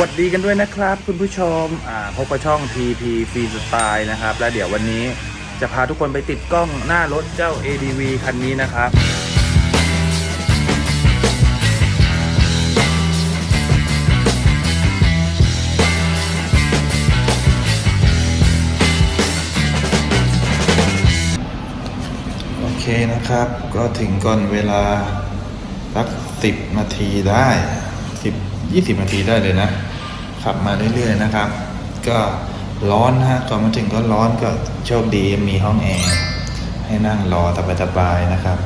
วัสดีกันด้วยนะครับ คุณผู้ชมอ่าพบกับช่อง TP Free Style นะครับ และเดี๋ยววันนี้จะพาทุกคนไปติดกล้องหน้ารถเจ้า ADV คันนี้นะครับ โอเคนะครับ ก็ถึงก่อนเวลาสักสิบนาทีได้ สิบยี่สิบนาทีได้เลยนะ ขับมาเรื่อยๆนะครับ ก็ร้อนฮะก่อนมาถึงก็ร้อนก็โชคดีมีห้องแอร์ให้นั่งรอสบายๆนะครับ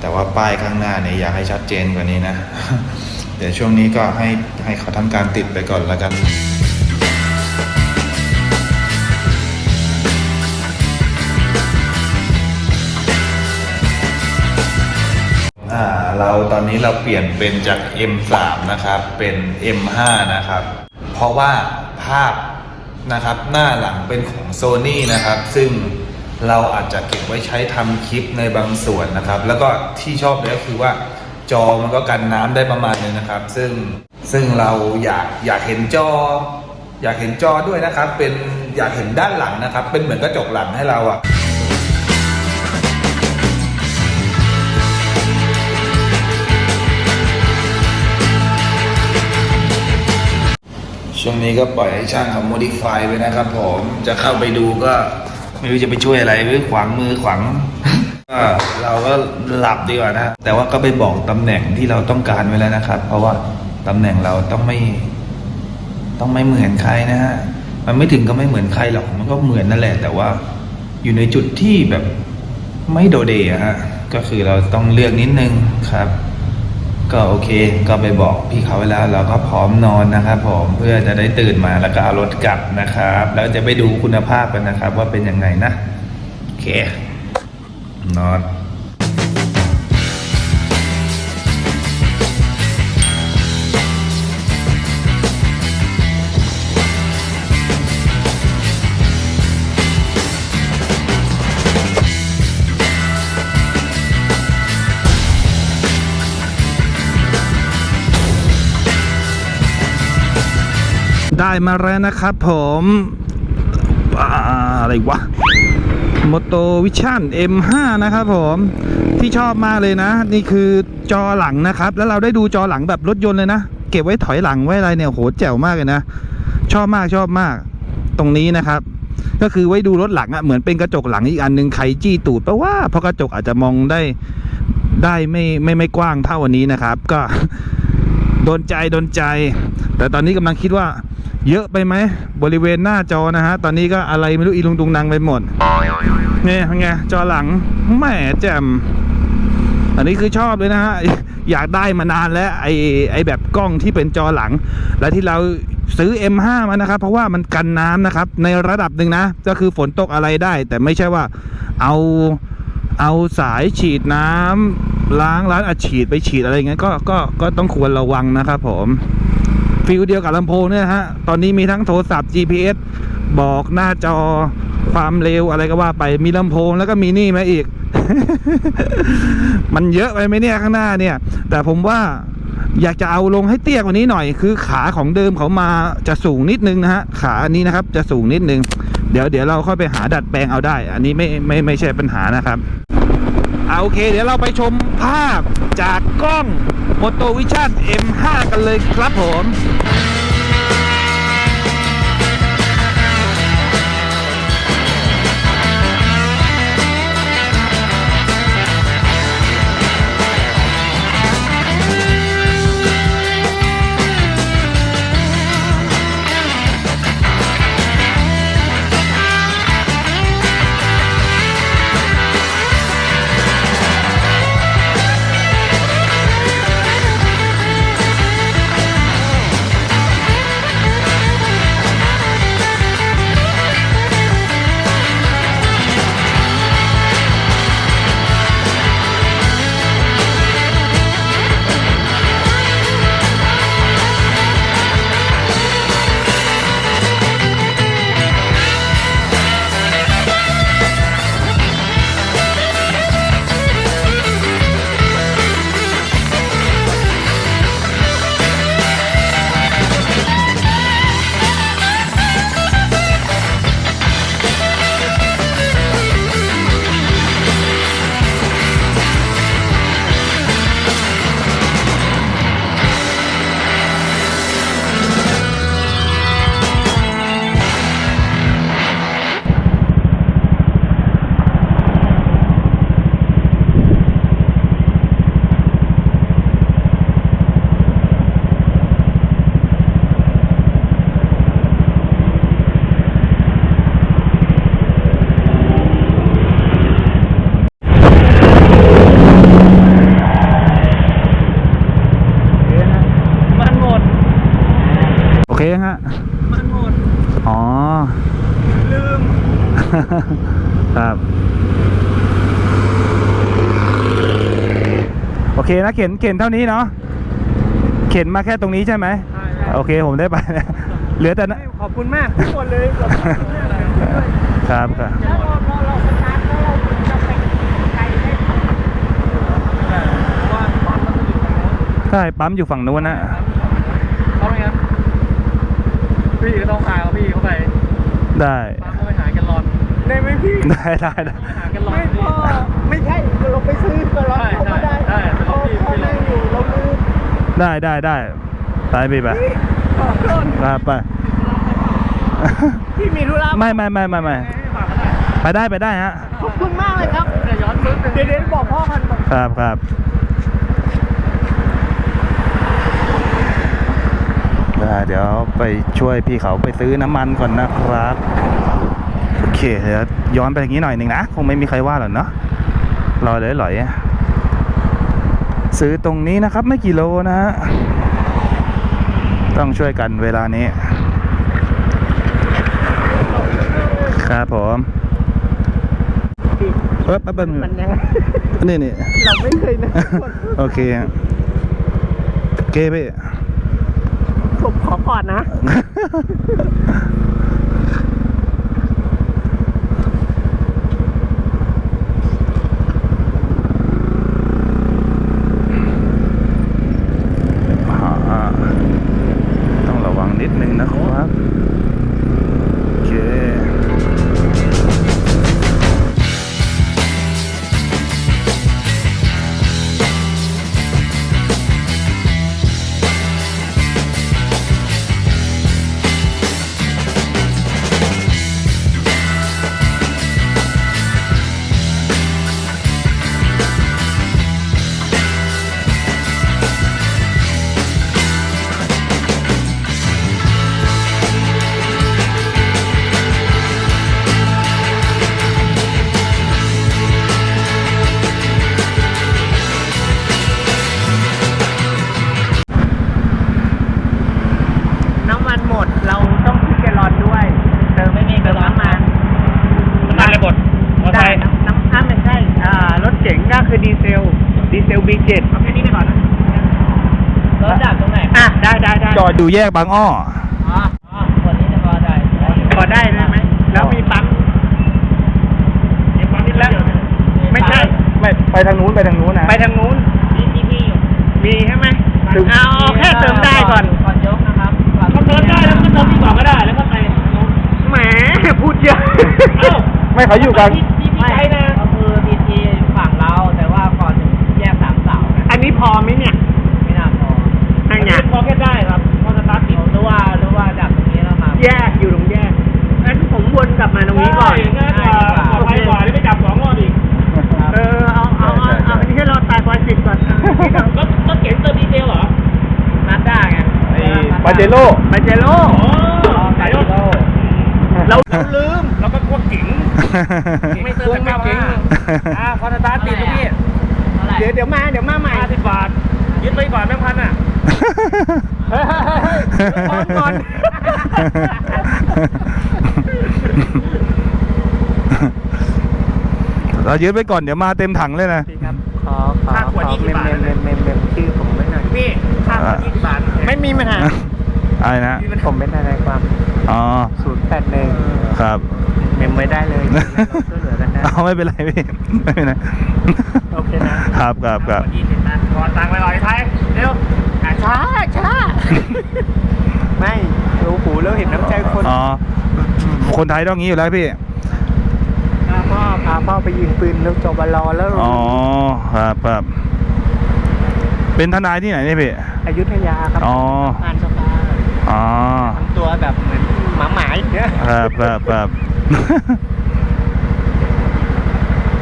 แต่ว่าป้ายข้างหน้าเนี่ยอยากให้ชัดเจนกว่านี้นะ เดี๋ยวช่วงนี้ก็ให้ให้เขาทำการติดไปก่อนแล้วกัน เราตอนนี้เราเปลี่ยนเป็นจาก M3 นะครับ เป็น M5 นะครับ เพราะว่าภาพนะครับหน้าหลังเป็นของ Sony นะครับ ซึ่งเราอาจจะเก็บไว้ใช้ทำคลิปในบางส่วนนะครับ แล้วก็ที่ชอบเลยก็คือว่าจอมันก็กันน้ำได้ประมาณนึงนะครับ ซึ่งซึ่งเราอยากอยากเห็นจอ อยากเห็นจอด้วยนะครับ เป็นอยากเห็นด้านหลังนะครับ เป็นเหมือนกระจกหลังให้เราอะ ช่วงนี้ก็ปล่อยให้ช่างเขาโมดิฟายไปนะครับผมจะเข้าไปดูก็ไม่รู้จะไปช่วยอะไรหรือขวางมือขวางก็เราก็หลับดีกว่านะแต่ว่าก็ไปบอกตำแหน่งที่เราต้องการไว้แล้วนะครับ เพราะว่าตำแหน่งเราต้องไม่ ต้องไม่เหมือนใครนะฮะมันไม่ถึงก็ไม่เหมือนใครหรอกมันก็เหมือนนั่นแหละ แต่ว่าอยู่ในจุดที่แบบไม่โดดเด่นอะฮะก็คือเราต้องเลือกนิดนึงครับ ก็โอเค ก็ไปบอกพี่เขาไว้แล้วเราก็พร้อมนอนนะครับผมเพื่อจะได้ตื่นมาแล้วก็เอารถกลับนะครับ แล้วจะไปดูคุณภาพกันนะครับ ว่าเป็นยังไงนะ โอเคนอน ได้มาแล้วนะครับผมอะไรวะ m o t o Vision M5 นะครับผมที่ชอบมากเลยนะ นี่คือจอหลังนะครับ แล้วเราได้ดูจอหลังแบบรถยนต์เลยนะ เก็บไว้ถอยหลังไว้อะไรเนี่ยโหแจ๋วมากเลยนะ ชอบมากชอบมากตรงนี้นะครับ ก็คือไว้ดูรถหลังอะ่ะเหมือนเป็นกระจกหลังอีกอันหนึ่งใครจี้ตูดเพราะว่าเพราะกระจกอาจจะมองได้ได้ไม่ไม่ไม่กว้างเท่าวันนี้นะครับ ก็โดนใจโดนใจ แต่ตอนนี้กำลังคิดว่า เยอะไปไหมบริเวณหน้าจอนะฮะ ตอนนี้ก็อะไรไม่รู้อีลุงตุงนางไปหมดเนี่ยเป็นไงจอหลังแหม่แจ่มอันนี้คือชอบเลยนะฮะอยากได้มานานแล้วไอไอแบบกล้องที่เป็นจอหลัง และที่เราซื้อ M5 มานะครับ เพราะว่ามันกันน้ำนะครับ ในระดับหนึ่งนะ ก็คือฝนตกอะไรได้ แต่ไม่ใช่ว่าเอาเอาสายฉีดน้ำล้างร้านอัดฉีดไปฉีดอะไรเงี้ยก็ก็ก็ต้องควรระวังนะครับผม ฟิลเดียวกับลำโพงเนี่ยฮะ ตอนนี้มีทั้งโทรศัพท์ GPS บอกหน้าจอความเร็วอะไรก็ว่าไปมีลำโพงแล้วก็มีนี่มาอีก มันเยอะไปไหมเนี่ยข้างหน้าเนี่ย แต่ผมว่าอยากจะเอาลงให้เตี้ยกว่านี้หน่อย คือขาของเดิมเขามาจะสูงนิดนึงนะฮะ ขาอันนี้นะครับจะสูงนิดนึง เดี๋ยวเดี๋ยวเราค่อยไปหาดัดแปลงเอาได้ อันนี้ไม่ไม่ไม่ใช่ปัญหานะครับเอาโอเค เดี๋ยวเราไปชมภาพจากกล้อง Moto Vision M5 กันเลยครับผม ครับ โอเคนะเข็นเข็นเท่านี้เนาะเข็นมาแค่ตรงนี้ใช่ไหมโอเคผมได้ไปแล้วเหลือแต่นะขอบคุณมากทุกคนเลยขอบคุณมากเลยครับครับแล้วเราเราเราสตาร์ทแล้วเราถึงจะไปไกลได้เพราะว่าปั๊มมันอยู่ตรงนู้นใช่ปั๊มอยู่ฝั่งนู้นนะเพราะไม่งั้นพี่ก็ต้องพาพี่เข้าไป ได้ ได้ไหมพี่ได้ได้ได้ หาแกันลอนไม่พอไม่ใช่เราไปซื้อก็เราเข้ามาได้ใช่ใช่พอพอนั่งอยู่เราลืมได้ได้ได้ไปพี่ไปขอโทษครับไป พี่มีธุระไม่ไม่ไม่ไม่ไม่ฝากมาได้ไปได้ไปได้ฮะ ขอบคุณมากเลยครับแต่ย้อนปึ๊บเดี๋ยวเดี๋ยวบอกพ่อกันบอกครับครับอ่าเดี๋ยวไปช่วยพี่เขาไปซื้อน้ำมันก่อนนะครับโอ เคเดี๋ยวย้อนไปอย่างนี้หน่อยหนึ่งนะ คงไม่มีใครว่าหรอกเนาะรอเลยหลอยซื้อตรงนี้นะครับ ไม่กี่โลนะฮะต้องช่วยกันเวลานี้ ครับผมเออแป๊บนึงมันยังนี่นี่เราไม่เคยนะโอเคฮะโอเคพี่ผมขอก่อนนะ คือดีเซล ดีเซล B7 เอาแค่นี้ไปก่อนนะรถดับตรงไหนอะ ได้ได้ได้จอดอยู่แยกบางอ้อ อ๋ออ๋อคนนี้จะพอได้พอได้ได้ไหม แล้วมีปั๊มมีความนิดแล้ว ไม่ใช่ ไม่ไปทางนู้นไปทางนู้นนะไปทางนู้น มีที่ที่อยู่มีใช่ไหมเอาเอาแค่เติมได้ก่อนก่อนยกนะครับก็เติมได้แล้วก็เติมดีกว่าก็ได้ แล้วก็ไปแหมพูดเยอะ เอ้า ไม่เขาอยู่กัน ที่ ปาเจโร่ไปเจโร่โอ้ไก่โลเราลืมแล้วก็พวกกิ่งไม่เติมแต่เก้าห้าอ่าพอสตาร์ทติดตรงนี้เดี๋ยวเดี๋ยวมาเดี๋ยวมาใหม่ห้าสิบบาทยึดไปก่อนแบงค์พันอะเฮ้ยเฮ้ยเฮ้ยเดี๋ยวก่อนก่อนเรายึดไว้ก่อนเดี๋ยวมาเต็มถังเลยนะพี่ครับขอขอค่าขวดขอ20บาทเมมเมมเมมเมมชื่อผมไว้หน่อยพี่ค่าขวดยี่สิบบาท ไม่มีปัญหา อะไรนะ ผมเป็นทนายความอ๋อศูนย์แปดหนึ่งครับเมมไว้ได้เลยเราช่วยเหลือกันได้เอาไม่เป็นไรพี่ไม่เป็นไรโอเคนะครับครับครับยี่สิบนะขอตังค์ไปก่อนไอ้ไทยเร็วอะช้าช้าไม่รู้หูแล้วเห็นน้ำใจคนอ๋อคนไทยต้องงี้อยู่แล้วพี่พาพ่อพาพ่อไปยิงปืนแล้วจบรอแล้วอ๋อครับครับเป็นทนายที่ไหนเนี่ยพี่อยุธยาครับอ๋องานสภา อ๋อทำตัวแบบเหมือนหมาหมาอย่างเงี้ยครับครับครับ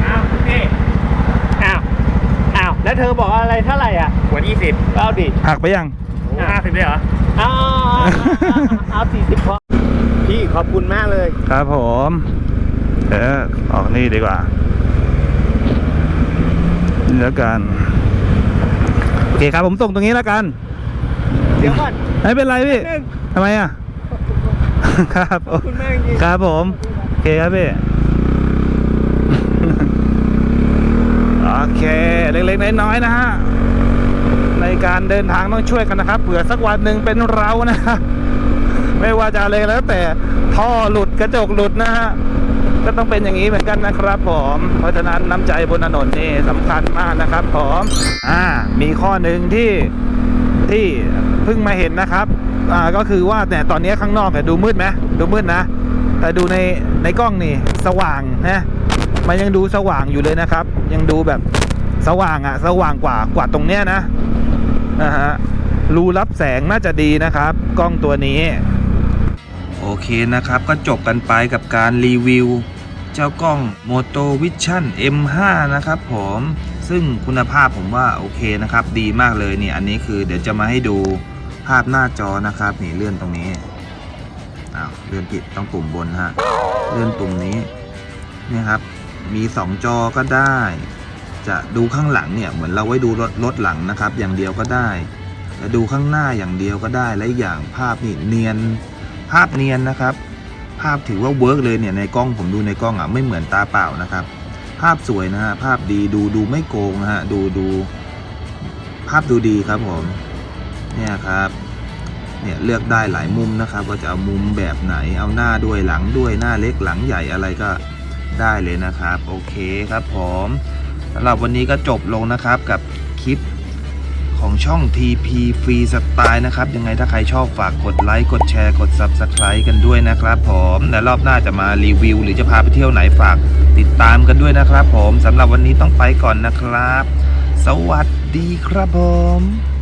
อ้าวพี่อ้าวอ้าวแล้วเธอบอกอะไรเท่าไหร่อะขวดยี่สิบเอาดิหักไปยังห้าสิบเลยเหรอเอาเอาสี่สิบพอพี่ขอบคุณมากเลย ครับผมเออออกนี่ดีกว่านี่แล้วกันโอเคครับผมส่งตรงนี้แล้วกัน เดี๋ยวก่อน ไม่เป็นไรพี่หนึ่งทำไมอะ ครับขอบคุณมากจริงครับผมโอเคครับพี่โอเค เล็กๆน้อยๆนะฮะในการเดินทางต้องช่วยกันนะครับเผื่อสักวันหนึ่งเป็นเรานะครับไม่ว่าจะอะไรแล้วแต่ท่อหลุดกระจกหลุดนะฮะก็ต้องเป็นอย่างนี้เหมือนกันนะครับผมเพราะฉะนั้นน้ำใจบนถนนนี่สำคัญมากนะครับผมอ่ามีข้อหนึ่งที่ที่ เพิ่งมาเห็นนะครับอ่าก็คือว่าเนี่ยตอนนี้ข้างนอกเนี่ยดูมืดไหมดูมืดนะ แต่ดูในในกล้องนี่สว่างนะมันยังดูสว่างอยู่เลยนะครับ ยังดูแบบสว่างอะสว่างกว่ากว่าตรงเนี้ยนะนะฮะรูรับแสงน่าจะดีนะครับ กล้องตัวนี้ โอเคนะครับก็จบกันไปกับการรีวิว เจ้ากล้อง Moto Vision M5 นะครับผมซึ่งคุณภาพผมว่าโอเคนะครับ ดีมากเลยเนี่ยอันนี้คือเดี๋ยวจะมาให้ดู ภาพหน้าจอนะครับนี่เลื่อนตรงนี้อ้าวเลื่อนผิดต้องปุ่มบนฮะเลื่อนปุ่มนี้เนี่ยครับมี 2 จอก็ได้ จะดูข้างหลังเนี่ยเหมือนเราไว้ดูรถรถหลังนะครับ อย่างเดียวก็ได้จะดูข้างหน้าอย่างเดียวก็ได้และอย่างภาพนี่เนียนภาพเนียนนะครับ ภาพถือว่าเวิร์กเลยเนี่ยในกล้องผมดูในกล้องอะไม่เหมือนตาเปล่านะครับ ภาพสวยนะฮะภาพดีดูดูไม่โกงนะฮะดูดูภาพดูดีครับผม เนี่ยครับเนี่ยเลือกได้หลายมุมนะครับว่าจะเอามุมแบบไหนเอาหน้าด้วยหลังด้วยหน้าเล็กหลังใหญ่อะไรก็ได้เลยนะครับ โอเคครับผมสำหรับวันนี้ก็จบลงนะครับกับคลิปของช่อง TP Free Style นะครับ ยังไงถ้าใครชอบฝากกดไลค์กดแชร์กด Subscribe กันด้วยนะครับผมและรอบหน้าจะมารีวิว หรือจะพาไปเที่ยวไหนฝากติดตามกันด้วยนะครับผมสำหรับวันนี้ต้องไปก่อนนะครับ สวัสดีครับผม